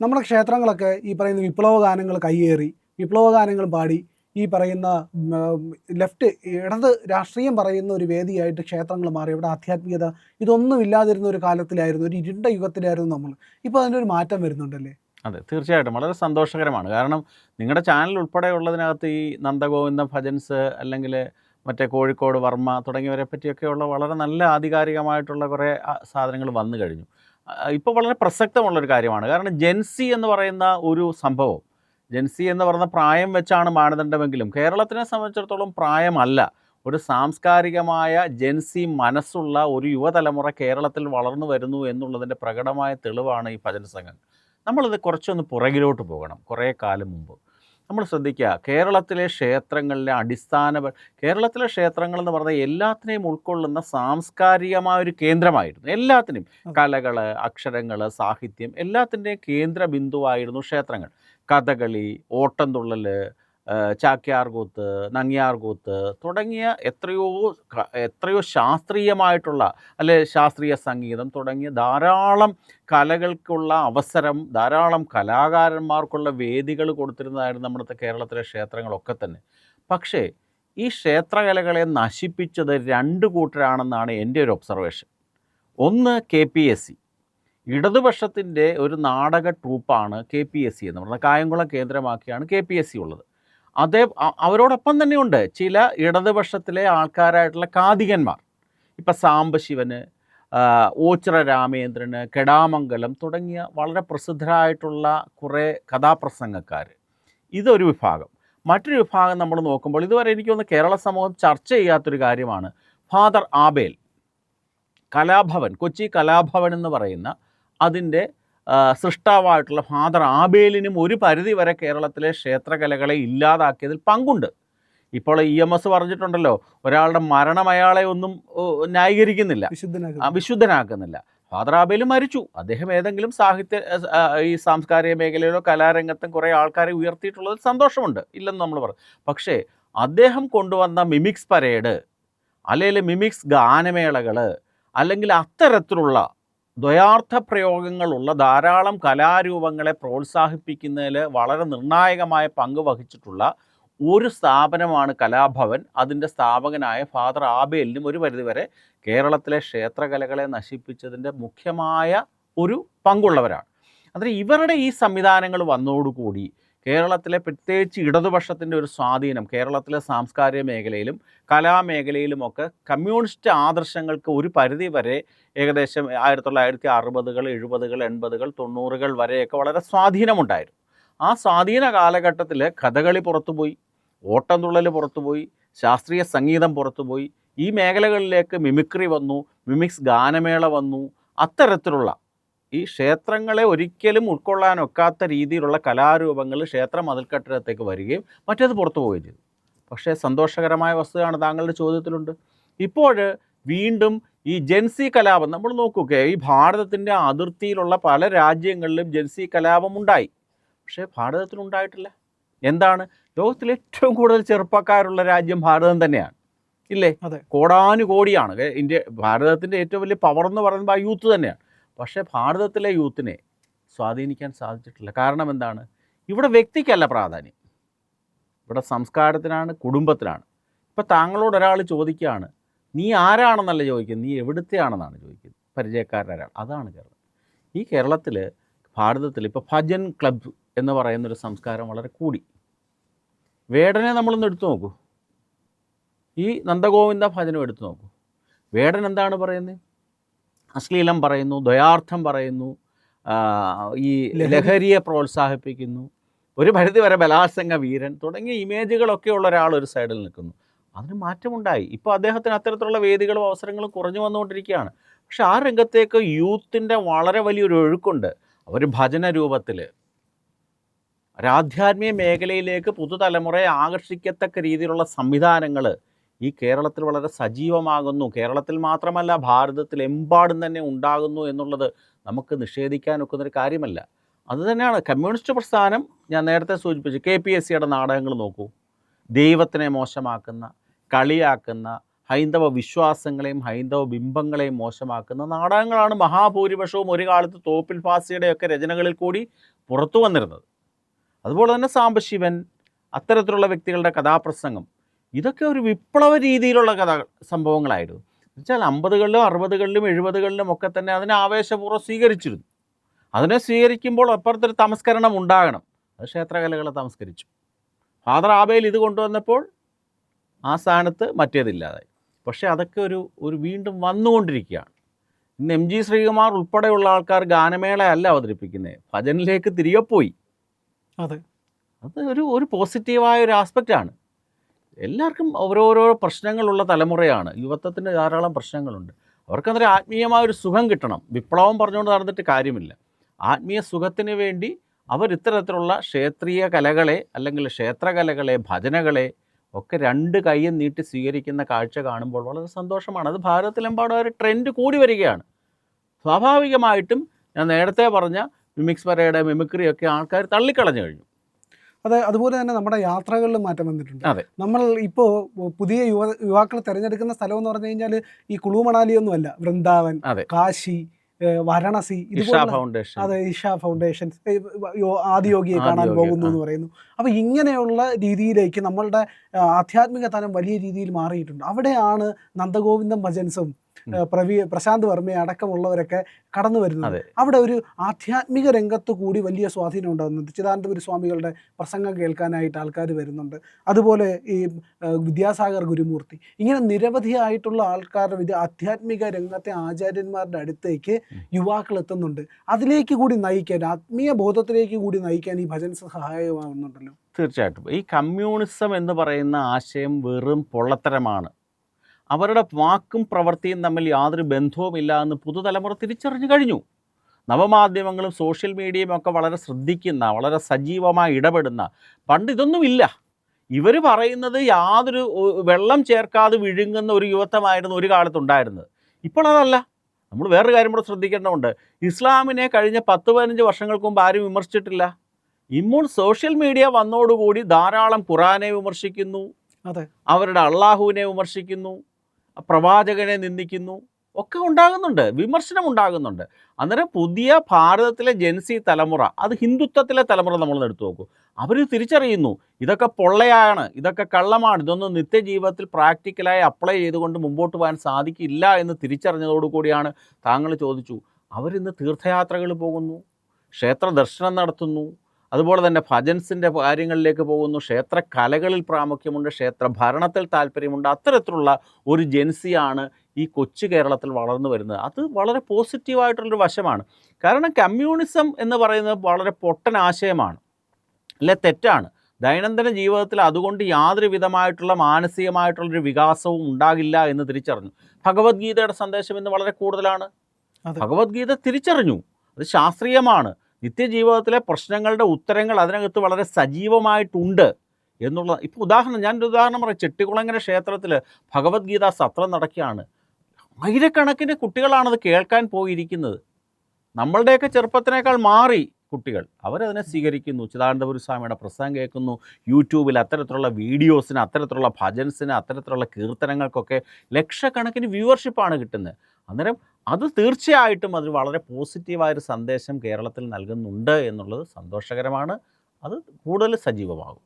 നമ്മുടെ ക്ഷേത്രങ്ങളൊക്കെ ഈ പറയുന്ന വിപ്ലവ ഗാനങ്ങൾ കയ്യേറി വിപ്ലവ ഗാനങ്ങൾ പാടി ഈ പറയുന്ന ലെഫ്റ്റ് ഇടത് രാഷ്ട്രീയം പറയുന്ന ഒരു വേദിയായിട്ട് ക്ഷേത്രങ്ങൾ മാറി. ഇവിടെ ആധ്യാത്മികത ഇതൊന്നും ഇല്ലാതിരുന്ന ഒരു കാലത്തിലായിരുന്നു ഒരു ഇരുണ്ട യുഗത്തിലായിരുന്നു നമ്മൾ. ഇപ്പോൾ അതിന്റെ ഒരു മാറ്റം വരുന്നുണ്ടല്ലേ? അതെ തീർച്ചയായിട്ടും. വളരെ സന്തോഷകരമാണ്. കാരണം നിങ്ങളുടെ ചാനൽ ഉൾപ്പെടെ ഉള്ളതിനകത്ത് ഈ നന്ദഗോവിന്ദ ഭജൻസ് അല്ലെങ്കിൽ മറ്റേ കോഴിക്കോട് വർമ്മ തുടങ്ങിയവരെ പറ്റിയൊക്കെയുള്ള വളരെ നല്ല ആധികാരികമായിട്ടുള്ള കുറേ സാധനങ്ങൾ വന്നു കഴിഞ്ഞു. ഇപ്പോൾ വളരെ പ്രസക്തമുള്ളൊരു കാര്യമാണ്. കാരണം ജെൻസി എന്ന് പറയുന്ന ഒരു സംഭവം ജെൻസി എന്ന് പറയുന്ന പ്രായം വെച്ചാണ് മാനദണ്ഡമെങ്കിലും കേരളത്തിനെ സംബന്ധിച്ചിടത്തോളം പ്രായമല്ല. ഒരു സാംസ്കാരികമായ ജെൻസി മനസ്സുള്ള ഒരു യുവതലമുറ കേരളത്തിൽ വളർന്നു വരുന്നു എന്നുള്ളതിന്റെ പ്രകടമായ തെളിവാണ് ഈ ഭജന സംഘം. നമ്മളിത് കുറച്ചൊന്ന് പുറകിലോട്ട് പോകണം കുറേ കാലം മുമ്പ്. നമ്മൾ ശ്രദ്ധിക്കുക. കേരളത്തിലെ ക്ഷേത്രങ്ങളിലെ അടിസ്ഥാന കേരളത്തിലെ ക്ഷേത്രങ്ങൾ എന്ന് പറഞ്ഞാൽ എല്ലാത്തിനെയും ഉൾക്കൊള്ളുന്ന സാംസ്കാരികമായ ഒരു കേന്ദ്രമായിരുന്നു. എല്ലാത്തിനും കലകൾ അക്ഷരങ്ങൾ സാഹിത്യം എല്ലാത്തിന്റെയും കേന്ദ്ര ബിന്ദുവായിരുന്നു ക്ഷേത്രങ്ങൾ. കഥകളി ഓട്ടംതുള്ളൽ ചാക്യാർകൂത്ത് നങ്ങിയാർകൂത്ത് തുടങ്ങിയ എത്രയോ എത്രയോ ശാസ്ത്രീയമായിട്ടുള്ള അല്ലെ ശാസ്ത്രീയ സംഗീതം തുടങ്ങിയ ധാരാളം കലകൾക്കുള്ള അവസരം ധാരാളം കലാകാരന്മാർക്കുള്ള വേദികൾ കൊടുത്തിരുന്നതായിരുന്നു നമ്മുടെ കേരളത്തിലെ ക്ഷേത്രങ്ങളൊക്കെ തന്നെ. പക്ഷേ ഈ ക്ഷേത്രകലകളെ നശിപ്പിച്ചത് രണ്ട് കൂട്ടരാണെന്നാണ് എന്റെ ഒരു ഒബ്സർവേഷൻ. ഒന്ന് കെ പി എസ് സി. ഇടതുപക്ഷത്തിന്റെ ഒരു നാടക ട്രൂപ്പാണ് കെ പി എസ് സി എന്ന് പറയുന്നത് കായംകുളം കേന്ദ്രമാക്കിയാണ് കെ പി എസ് സി ഉള്ളത്. അതേ അവരോടൊപ്പം തന്നെയുണ്ട്. ചില ഇടതുപക്ഷത്തിലെ ആൾക്കാരായിട്ടുള്ള കാതികന്മാർ. ഇപ്പം സാംബശിവന് ഓച്ചിറ രാമേന്ദ്രന് കെടാമംഗലം തുടങ്ങിയ വളരെ പ്രസിദ്ധരായിട്ടുള്ള കുറേ കഥാപ്രസംഗക്കാർ ഇതൊരു വിഭാഗം. മറ്റൊരു വിഭാഗം നമ്മൾ നോക്കുമ്പോൾ ഇതുവരെ എനിക്കൊന്ന് കേരള സമൂഹം ചർച്ച ചെയ്യാത്തൊരു കാര്യമാണ്. Father Abel. കലാഭവൻ കൊച്ചി കലാഭവൻ എന്ന് പറയുന്ന അതിന്റെ സൃഷ്ടാവായിട്ടുള്ള ഫാദർ ആബേലിനും ഒരു പരിധി വരെ കേരളത്തിലെ ക്ഷേത്രകലകളെ ഇല്ലാതാക്കിയതിൽ പങ്കുണ്ട്. ഇപ്പോൾ ഇ എം എസ് പറഞ്ഞിട്ടുണ്ടല്ലോ ഒരാളുടെ മരണം അയാളെ ഒന്നും ന്യായീകരിക്കുന്നില്ല. വിശുദ്ധനാക്കുന്നില്ല. ഫാദർ ആബേലും മരിച്ചു. അദ്ദേഹം ഏതെങ്കിലും സാഹിത്യ ഈ സാംസ്കാരിക മേഖലയിലോ കലാരംഗത്തും കുറേ ആൾക്കാരെ ഉയർത്തിയിട്ടുള്ളതിൽ സന്തോഷമുണ്ട്. ഇല്ലെന്ന് നമ്മൾ പറഞ്ഞു പക്ഷേ അദ്ദേഹം കൊണ്ടുവന്ന മിമിക്സ് പരേഡ് അല്ലെങ്കിൽ മിമിക്സ് ഗാനമേളകൾ അല്ലെങ്കിൽ അത്തരത്തിലുള്ള ദ്വയാർത്ഥ പ്രയോഗങ്ങളുള്ള ധാരാളം കലാരൂപങ്ങളെ പ്രോത്സാഹിപ്പിക്കുന്നതിൽ വളരെ നിർണായകമായ പങ്ക് വഹിച്ചിട്ടുള്ള ഒരു സ്ഥാപനമാണ് കലാഭവൻ. അതിന്റെ സ്ഥാപകനായ ഫാദർ ആബേലിനും ഒരു പരിധിവരെ കേരളത്തിലെ ക്ഷേത്രകലകളെ നശിപ്പിച്ചതിന്റെ മുഖ്യമായ ഒരു പങ്കുള്ളവരാണ്. അതിന് ഇവരുടെ ഈ സംവിധാനങ്ങൾ വന്നതോടുകൂടി കേരളത്തിലെ പ്രത്യേകിച്ച് ഇടതുപക്ഷത്തിന്റെ ഒരു സ്വാധീനം കേരളത്തിലെ സാംസ്കാരിക മേഖലയിലും കലാമേഖലയിലുമൊക്കെ കമ്മ്യൂണിസ്റ്റ് ആദർശങ്ങൾക്ക് ഒരു പരിധി വരെ ഏകദേശം ആയിരത്തി തൊള്ളായിരത്തി അറുപതുകൾ എഴുപതുകൾ എൺപതുകൾ തൊണ്ണൂറുകൾ വരെയൊക്കെ വളരെ സ്വാധീനമുണ്ടായിരുന്നു. ആ സ്വാധീന കാലഘട്ടത്തിൽ കഥകളി പുറത്തുപോയി ഓട്ടംതുള്ളൽ പുറത്തുപോയി ശാസ്ത്രീയ സംഗീതം പുറത്തുപോയി ഈ മേഖലകളിലേക്ക് മിമിക്രി വന്നു മിമിക്സ് ഗാനമേള വന്നു അത്തരത്തിലുള്ള ഈ ക്ഷേത്രങ്ങളെ ഒരിക്കലും ഉൾക്കൊള്ളാനൊക്കാത്ത രീതിയിലുള്ള കലാരൂപങ്ങൾ ക്ഷേത്ര മതിൽക്കെട്ടിടത്തേക്ക് വരികയും മറ്റേത് പുറത്തു പോവുകയും ചെയ്തു. പക്ഷേ സന്തോഷകരമായ വസ്തുതയാണ് താങ്കളുടെ ചോദ്യത്തിലുണ്ട്. ഇപ്പോൾ വീണ്ടും ഈ ജെൻസി കലാപം നമ്മൾ നോക്കുക ഈ ഭാരതത്തിന്റെ അതിർത്തിയിലുള്ള പല രാജ്യങ്ങളിലും ജെൻസി കലാപം ഉണ്ടായി. പക്ഷേ ഭാരതത്തിനുണ്ടായിട്ടില്ല എന്താണ്? ലോകത്തിൽ ഏറ്റവും കൂടുതൽ ചെറുപ്പക്കാരുള്ള രാജ്യം ഭാരതം തന്നെയാണ്. ഇല്ലേ? അതെ. കോടാനുകോടിയാണ്. ഇന്ത്യ ഭാരതത്തിന്റെ ഏറ്റവും വലിയ പവർ എന്ന് പറയുമ്പോൾ ആ യൂത്ത് തന്നെയാണ്. പക്ഷേ ഭാരതത്തിലെ യൂത്തിനെ സ്വാധീനിക്കാൻ സാധിച്ചിട്ടില്ല. കാരണം എന്താണ്? ഇവിടെ വ്യക്തിക്കല്ല പ്രാധാന്യം. ഇവിടെ സംസ്കാരത്തിനാണ് കുടുംബത്തിനാണ്. ഇപ്പം താങ്കളോട് ഒരാൾ ചോദിക്കുകയാണ് നീ ആരാണെന്നല്ല ചോദിക്കുന്നത്? നീ എവിടുത്തെയാണെന്നാണ് ചോദിക്കുന്നത്? പരിചയക്കാരനാരാണ് അതാണ് കേരളം. ഈ കേരളത്തിൽ ഭാരതത്തിൽ ഇപ്പോൾ ഭജൻ ക്ലബ്ബ് എന്ന് പറയുന്നൊരു സംസ്കാരം വളരെ കൂടി. വേടനെ നമ്മളൊന്ന് എടുത്തു നോക്കൂ. ഈ നന്ദഗോവിന്ദ ഭജനം എടുത്തു നോക്കൂ. വേടൻ എന്താണ് പറയുന്നത്? അശ്ലീലം പറയുന്നു ദ്വയാർത്ഥം പറയുന്നു ഈ ലഹരി. ലഹരിയെ പ്രോത്സാഹിപ്പിക്കുന്നു ഒരു പരിധി വരെ ബലാത്സംഗ വീരൻ തുടങ്ങിയ ഇമേജുകളൊക്കെ ഉള്ള ഒരാൾ ഒരു സൈഡിൽ നിൽക്കുന്നു. അതിന് മാറ്റമുണ്ടായി. ഇപ്പോൾ അദ്ദേഹത്തിന് അത്തരത്തിലുള്ള വേദികളും അവസരങ്ങളും കുറഞ്ഞു വന്നുകൊണ്ടിരിക്കുകയാണ്. പക്ഷെ ആ രംഗത്തേക്ക് യൂത്തിന്റെ വളരെ വലിയൊരു ഒഴുക്കുണ്ട്. അവർ ഭജന രൂപത്തിൽ ഒരാധ്യാത്മിക മേഖലയിലേക്ക് പുതുതലമുറയെ ആകർഷിക്കത്തക്ക രീതിയിലുള്ള സംവിധാനങ്ങൾ ഈ കേരളത്തിൽ വളരെ സജീവമാകുന്നു. കേരളത്തിൽ മാത്രമല്ല ഭാരതത്തിൽ എമ്പാടും തന്നെ ഉണ്ടാകുന്നു എന്നുള്ളത് നമുക്ക് നിഷേധിക്കാൻ ഒക്കുന്നൊരു കാര്യമല്ല. അതുതന്നെയാണ് കമ്മ്യൂണിസ്റ്റ് പ്രസ്ഥാനം ഞാൻ നേരത്തെ സൂചിപ്പിച്ചു. കെ പി എസ് സിയുടെ നാടകങ്ങൾ നോക്കൂ. ദൈവത്തിനെ മോശമാക്കുന്ന കളിയാക്കുന്ന ഹൈന്ദവ വിശ്വാസങ്ങളെയും ഹൈന്ദവ ബിംബങ്ങളെയും മോശമാക്കുന്ന നാടകങ്ങളാണ് മഹാഭൂരിപക്ഷവും ഒരു കാലത്ത് തോപ്പിൽ ഫാസിയുടെയൊക്കെ രചനകളിൽ കൂടി പുറത്തു വന്നിരുന്നത്. അതുപോലെ തന്നെ സാംബശിവൻ അത്തരത്തിലുള്ള വ്യക്തികളുടെ കഥാപ്രസംഗം. ഇതൊക്കെ ഒരു വിപ്ലവ രീതിയിലുള്ള കഥ സംഭവങ്ങളായിരുന്നു. എന്നുവെച്ചാൽ അമ്പതുകളിലും അറുപതുകളിലും എഴുപതുകളിലും ഒക്കെ തന്നെ അതിനെ ആവേശപൂർവം സ്വീകരിച്ചിരുന്നു. അതിനെ സ്വീകരിക്കുമ്പോൾ അപ്പുറത്തൊരു തമസ്കരണം ഉണ്ടാകണം. അത് ക്ഷേത്രകലകളെ തമസ്കരിച്ചു. ഫാദർ ആബേൽ ഇത് കൊണ്ടുവന്നപ്പോൾ ആ സ്ഥാനത്ത് മറ്റേതില്ലാതായി. പക്ഷേ അതൊക്കെ ഒരു ഒരു വീണ്ടും വന്നുകൊണ്ടിരിക്കുകയാണ്. ഇന്ന് എം ജി ശ്രീകുമാർ ഉൾപ്പെടെയുള്ള ആൾക്കാർ ഗാനമേള അല്ല അവതരിപ്പിക്കുന്നത്. ഭജനിലേക്ക് തിരികെ പോയി. അതെ. അത് ഒരു ഒരു പോസിറ്റീവായ ഒരു ആസ്പെക്റ്റാണ്. എല്ലാവർക്കും ഓരോരോ പ്രശ്നങ്ങളുള്ള തലമുറയാണ്. യുവത്വത്തിന് ധാരാളം പ്രശ്നങ്ങളുണ്ട്. അവർക്കന്നൊരു ആത്മീയമായ ഒരു സുഖം കിട്ടണം. വിപ്ലവം പറഞ്ഞുകൊണ്ട് നടന്നിട്ട് കാര്യമില്ല. ആത്മീയ സുഖത്തിന് വേണ്ടി അവർ ഇത്തരത്തിലുള്ള ക്ഷേത്രീയ കലകളെ അല്ലെങ്കിൽ ക്ഷേത്രകലകളെ ഭജനകളെ ഒക്കെ രണ്ട് കൈയും നീട്ടി സ്വീകരിക്കുന്ന കാഴ്ച കാണുമ്പോൾ വളരെ സന്തോഷമാണ്. അത് ഭാരതത്തിലെമ്പാടും ഒരു ട്രെൻഡ് കൂടി വരികയാണ്. സ്വാഭാവികമായിട്ടും ഞാൻ നേരത്തെ പറഞ്ഞ മിമിക്സ് പരയുടെ മിമിക്രിയൊക്കെ ആൾക്കാർ തള്ളിക്കളഞ്ഞു കഴിഞ്ഞു. അതെ അതുപോലെ തന്നെ നമ്മുടെ യാത്രകളിലും മാറ്റം വന്നിട്ടുണ്ട്. നമ്മൾ ഇപ്പോ പുതിയ യുവ യുവാക്കൾ തിരഞ്ഞെടുക്കുന്ന സ്ഥലം എന്ന് പറഞ്ഞു കഴിഞ്ഞാൽ ഈ കുളു മണാലി ഒന്നുമല്ല വൃന്ദാവൻ കാശി വാരണാസി ഇഷ ഫൗണ്ടേഷൻ. അതെ ഇഷ ഫൗണ്ടേഷൻ ആദിയോഗിയെ കാണാൻ പോകുന്നു എന്ന് പറയുന്നു. അപ്പൊ ഇങ്ങനെയുള്ള രീതിയിലേക്ക് നമ്മളുടെ ആധ്യാത്മിക തലം വലിയ രീതിയിൽ മാറിയിട്ടുണ്ട്. അവിടെയാണ് നന്ദഗോവിന്ദം ഭജൻസും പ്രവീ പ്രശാന്ത് വർമ്മ അടക്കമുള്ളവരൊക്കെ കടന്നു വരുന്നത്. അവിടെ ഒരു ആധ്യാത്മിക രംഗത്ത് കൂടി വലിയ സ്വാധീനം ഉണ്ടാകുന്നുണ്ട്. ചിദാനന്ദപുരി സ്വാമികളുടെ പ്രസംഗം കേൾക്കാനായിട്ട് ആൾക്കാർ വരുന്നുണ്ട്. അതുപോലെ ഈ വിദ്യാസാഗർ ഗുരുമൂർത്തി. ഇങ്ങനെ നിരവധിയായിട്ടുള്ള ആൾക്കാരുടെ വിദ്യ ആധ്യാത്മിക രംഗത്തെ ആചാര്യന്മാരുടെ അടുത്തേക്ക്. യുവാക്കൾ എത്തുന്നുണ്ട്. അതിലേക്ക് കൂടി നയിക്കാൻ ആത്മീയ ബോധത്തിലേക്ക് കൂടി നയിക്കാൻ ഈ ഭജൻ സഹായമാവുന്നുണ്ടല്ലോ തീർച്ചയായിട്ടും. ഈ കമ്മ്യൂണിസം എന്ന് പറയുന്ന ആശയം വെറും പൊള്ളത്തരമാണ്. അവരുടെ വാക്കും പ്രവൃത്തിയും തമ്മിൽ യാതൊരു ബന്ധവുമില്ല എന്ന് പുതുതലമുറ തിരിച്ചറിഞ്ഞു കഴിഞ്ഞു. നവമാധ്യമങ്ങളും സോഷ്യൽ മീഡിയയും ഒക്കെ വളരെ ശ്രദ്ധിക്കുന്ന വളരെ സജീവമായി ഇടപെടുന്ന പണ്ട് ഇതൊന്നുമില്ല. ഇവർ പറയുന്നത് യാതൊരു വെള്ളം ചേർക്കാതെ വിഴുങ്ങുന്ന ഒരു യുവത്വമായിരുന്നു ഒരു കാലത്തുണ്ടായിരുന്നത്. ഇപ്പോൾ അതല്ല. നമ്മൾ വേറൊരു കാര്യം കൂടെ ശ്രദ്ധിക്കേണ്ടതുണ്ട്. ഇസ്ലാമിനെ കഴിഞ്ഞ പത്ത് പതിനഞ്ച് വർഷങ്ങൾക്ക് മുമ്പ് ആരും വിമർശിച്ചിട്ടില്ല. ഇമ്മൂൺ സോഷ്യൽ മീഡിയ വന്നോടുകൂടി ധാരാളം ഖുറാനെ വിമർശിക്കുന്നു. അതെ. അവരുടെ അള്ളാഹുവിനെ വിമർശിക്കുന്നു. പ്രവാചകനെ നിന്ദിക്കുന്നു ഒക്കെ ഉണ്ടാകുന്നുണ്ട് വിമർശനം ഉണ്ടാകുന്നുണ്ട്. അന്നേരം പുതിയ ഭാരതത്തിലെ ജൻസി തലമുറ അത് ഹിന്ദുത്വത്തിലെ തലമുറ നമ്മൾ എടുത്തു നോക്കൂ. അവർ തിരിച്ചറിയുന്നു ഇതൊക്കെ പൊള്ളയാണ് ഇതൊക്കെ കള്ളമാണ് ഇതൊന്നും നിത്യജീവിതത്തിൽ പ്രാക്ടിക്കലായി അപ്ലൈ ചെയ്തുകൊണ്ട് മുമ്പോട്ട് പോകാൻ സാധിക്കില്ല എന്ന് തിരിച്ചറിഞ്ഞതോടുകൂടിയാണ് താങ്കൾ ചോദിച്ചു. അവരിന്ന് തീർത്ഥയാത്രകൾ പോകുന്നു ക്ഷേത്ര ദർശനം നടത്തുന്നു അതുപോലെ തന്നെ ഭജൻസിന്റെ കാര്യങ്ങളിലേക്ക് പോകുന്നു. ക്ഷേത്ര കലകളിൽ പ്രാമുഖ്യമുണ്ട്. ക്ഷേത്ര ഭരണത്തിൽ താല്പര്യമുണ്ട്. അത്തരത്തിലുള്ള ഒരു ജെൻസിയാണ് ഈ കൊച്ചു കേരളത്തിൽ വളർന്നു വരുന്നത്. അത് വളരെ പോസിറ്റീവായിട്ടുള്ളൊരു വശമാണ്. കാരണം കമ്മ്യൂണിസം എന്ന് പറയുന്നത് വളരെ പൊട്ടൻ ആശയമാണ്. അല്ലെ തെറ്റാണ്. ദൈനംദിന ജീവിതത്തിൽ അതുകൊണ്ട് യാതൊരു വിധമായിട്ടുള്ള മാനസികമായിട്ടുള്ളൊരു വികാസവും ഉണ്ടാകില്ല എന്ന് തിരിച്ചറിഞ്ഞു. ഭഗവത്ഗീതയുടെ സന്ദേശം ഇന്ന് വളരെ കൂടുതലാണ്. ഭഗവത്ഗീത തിരിച്ചറിഞ്ഞു. അത് ശാസ്ത്രീയമാണ്. നിത്യജീവിതത്തിലെ പ്രശ്നങ്ങളുടെ ഉത്തരങ്ങൾ അതിനകത്ത് വളരെ സജീവമായിട്ടുണ്ട് എന്നുള്ള ഇപ്പോൾ ഉദാഹരണം ഞാനൊരു ഉദാഹരണം പറയാം. ചെട്ടികുളങ്ങര ക്ഷേത്രത്തിൽ ഭഗവത്ഗീത സത്രം നടക്കുകയാണ്. ആയിരക്കണക്കിന് കുട്ടികളാണത് കേൾക്കാൻ പോയിരിക്കുന്നത്. നമ്മളുടെയൊക്കെ ചെറുപ്പത്തിനേക്കാൾ മാറി കുട്ടികൾ. അവരതിനെ സ്വീകരിക്കുന്നു. ചിദാനന്ദപുരി സ്വാമിയുടെ പ്രസംഗം കേൾക്കുന്നു. യൂട്യൂബിൽ അത്തരത്തിലുള്ള വീഡിയോസിന് അത്തരത്തിലുള്ള ഭജൻസിന് അത്തരത്തിലുള്ള കീർത്തനങ്ങൾക്കൊക്കെ ലക്ഷക്കണക്കിന് വ്യൂവർഷിപ്പാണ് കിട്ടുന്നത്. അന്നേരം അത് തീർച്ചയായിട്ടും അതൊരു വളരെ പോസിറ്റീവായൊരു സന്ദേശം കേരളത്തിൽ നൽകുന്നുണ്ട് എന്നുള്ളത് സന്തോഷകരമാണ്. അത് കൂടുതൽ സജീവമാകും.